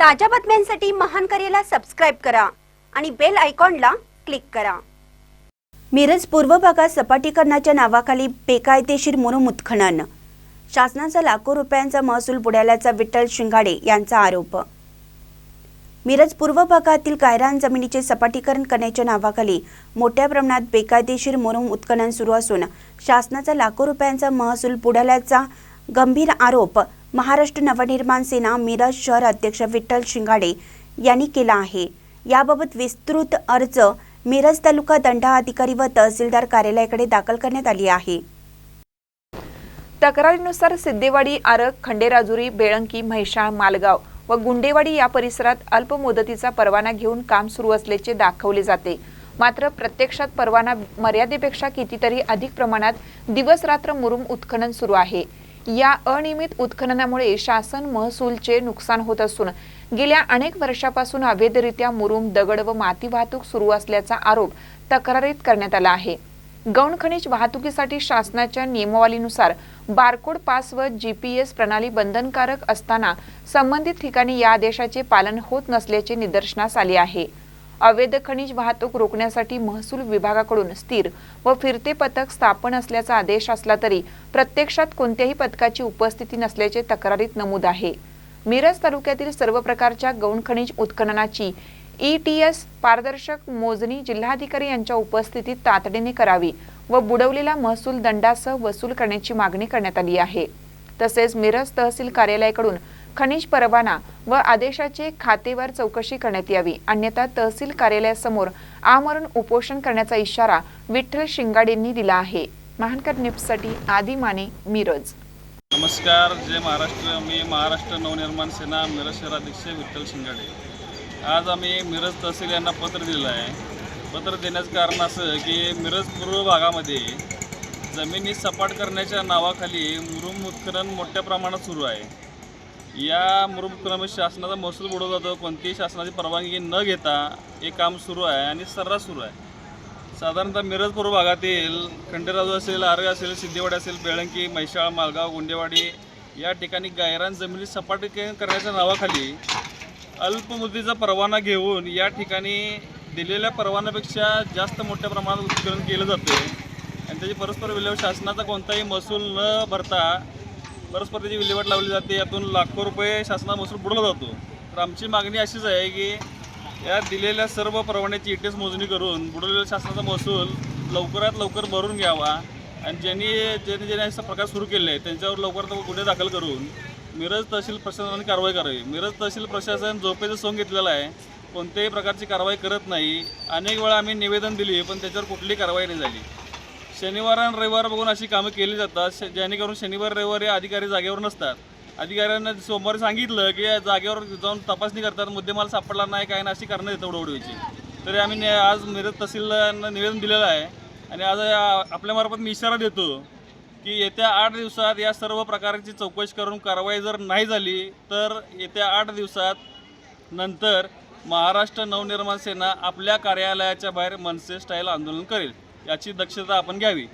ताज्या बातम्यांसाठी महान करेला सबस्क्राईब करा आणि बेल आयकॉनला क्लिक करा. मिरज पूर्व भागात सपाटीकरणाच्या नावाखाली बेकायदेशीर मुरुम उत्खनन शासनाचा लाखो रुपयांचा महसूल बुडाल्याचा विठ्ठल शिंगाडे यांचा आरोप. मिरज पूर्व भागातील गायरान जमिनीचे सपाटीकरण करण्याच्या नावाखाली मोठ्या प्रमाणात बेकायदेशीर मुरुम उत्खनन सुरू असून शासनाचा लाखो रुपयांचा महसूल बुडाल्याचा गंभीर आरोप महाराष्ट्र नवनिर्माण सेना मिरज शहर अध्यक्ष विठ्ठल शिंगाडे यांनी केला आहे. याबाबत विस्तृत अर्ज मिरज तालुका दंडाधिकारी व तहसीलदार कार्यालयाकडे दाखल करण्यात आली आहे. तक्रारीनुसार सिद्धेवाडी आरग खंडेराजुरी बेळंकी म्हैसाळ मालगाव व गुंडेवाडी या परिसरात अल्प मुदतीचा परवाना घेऊन काम सुरू असल्याचे दाखवले जाते. मात्र प्रत्यक्षात परवाना मर्यादेपेक्षा कितीतरी अधिक प्रमाणात दिवस रात्र मुरुम उत्खनन सुरू आहे. या अनियमित उत्खननामुळे शासन महसूलचे नुकसान होत असून गेल्या अनेक वर्षापासून अवैधरित्या मुरुम दगड व माती वाहतूक सुरू असल्याचा आरोप तक्रारीत करण्यात आला आहे. गौण खनिज वाहतुकीसाठी शासनाच्या नियमावलीनुसार बारकोड पास व एस प्रणाली बंधनकारक असताना संबंधित ठिकाणी या आदेशाचे पालन होत नसल्याचे निदर्शनास आले आहे. अवैध खनिज वाहतूक रोखण्यासाठी महसूल विभागाकडून स्थिर व फिरते पथक स्थापन असल्याचा आदेश असला तरी प्रत्यक्षात कोणत्याही पथकाची उपस्थिती नसल्याचे तक्रारीत नमूद आहे. मिरज तालुक्यातील सर्व प्रकारच्या गौण खनिज उत्खननाची ईटीएस पारदर्शक मोजणी जिल्हाधिकारी यांच्या उपस्थितीत तातडीने करावी व बुडवलेला महसूल दंडासह वसूल करण्याची मागणी करण्यात आली आहे. तसेच मिरज तहसील कार्यालयाकडून खनिज परवाना व आदेशाचे खातेवार चौकशी करण्यात यावी. अन्यथा तहसील कार्यालयासमोर आमरण उपोषण करण्याचा इशारा विठ्ठल शिंगाडेंनी दिला आहे. महानकर न्यूजसाठी आदी माने मिरज. नमस्कार जय महाराष्ट्र. मी महाराष्ट्र नवनिर्माण सेना मिरज शहराध्यक्ष विठ्ठल शिंगाडे. आज आम्ही मिरज तहसील यांना पत्र दिलेलं आहे. पत्र देण्याचं कारण असं की मिरज पूर्व भागामध्ये जमिनी सपाट करण्याच्या नावाखाली मुरुम उत्खनन मोठ्या प्रमाणात सुरू आहे. या मुरुम शासनाचा महसूल बुडवला जातो. कोणतीही शासनाची परवानगी न घेता हे काम सुरू आहे आणि सर्रास सुरू आहे. साधारणतः मिरज पूर्व भागातील खंडेराजू असेल आर्ग असेल सिद्धेवाडी असेल बेळंकी म्हैसाळ मालगाव गुंडेवाडी या ठिकाणी गायरान जमिनी सपाटीकरण करण्याच्या नावाखाली अल्पमुदतीचा परवाना घेऊन या ठिकाणी दिलेल्या परवान्यापेक्षा जास्त मोठ्या प्रमाणात उत्खनन केलं जातं आणि त्याची परस्पर विल्हेवाट शासनाचा कोणताही महसूल न भरता परस्पर्धेची विल्हेवाट लावली जाते यातून लाखो रुपये शासना महसूल बुडवला जातो. तर आमची मागणी अशीच आहे की या दिलेल्या सर्व परवान्याची इटेस मोजणी करून बुडवलेल्या शासनाचा महसूल लवकरात लवकर भरून घ्यावा. आणि ज्यांनी ज्यांनी ज्यांनी असा प्रकार सुरू केले आहे त्यांच्यावर लवकरात लवकर गुन्हे दाखल करून मिरज तहसील प्रशासनाने कारवाई करावी. मिरज तहसील प्रशासन झोपेचं सोंग घेतलेलं आहे. कोणत्याही प्रकारची कारवाई करत नाही. अनेक वेळा आम्ही निवेदन दिली पण त्याच्यावर कुठलीही कारवाई नाही झाली. शनिवार आणि रविवार बघून अशी कामं केली जातात. श- जेणेकरून शनिवार रविवारी अधिकारी जागेवर नसतात. अधिकाऱ्यांना सोमवारी सांगितलं की या जागेवर जाऊन तपासणी करतात. मुद्देमाल सापडला नाही काय नाही अशी कारणं देतात उडवडीची तरी आम्ही ने- आज मिरज तहसीलला निवेदन दिलेलं आहे. आणि आज या- आपल्यामार्फत मी इशारा देतो की येत्या आठ दिवसात या सर्व प्रकारची चौकशी करून कारवाई जर नाही झाली तर येत्या आठ दिवसात नंतर महाराष्ट्र नवनिर्माण सेना आपल्या कार्यालयाच्या बाहेर मनसे स्टाईल आंदोलन करेल. याची दक्षता आपण घ्यावी.